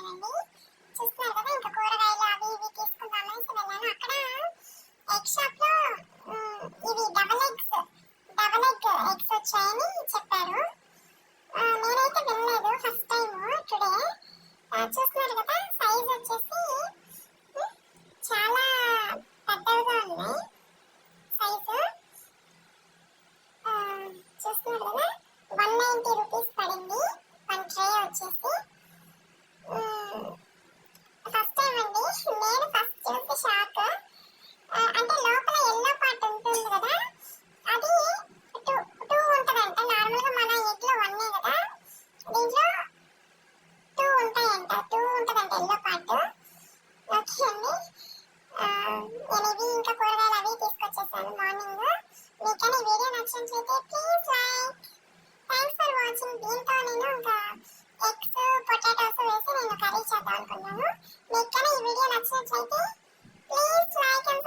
తీసుకున్నానండి చూస్తున్నారు కదా ఇంకా కూరగాయలు అవి ఇవి తీసుకుందామని వెళ్ళాను. అక్కడ ఎగ్ షాప్లో ఇవి double eggs double egg eggs వచ్చాయని చెప్పారు. నేనైతే వెళ్ళలేదు ఫస్ట్ టైం టుడే. ఇవి ఇంకా కూరగాయలు అవి తీసుకొచ్చేసాను మార్నింగ్. మీకు ఈ వీడియో నచ్చినట్లయితే please like. Thanks for watching దీంతో నేను ఇంకా ఎగ్స్ పొటాటోస్ వేసి నేను కర్రీ చేద్దాం అనుకున్నాను. మీకు ఈ వీడియో నచ్చినట్లయితే ప్లీజ్ లైక్ అండ్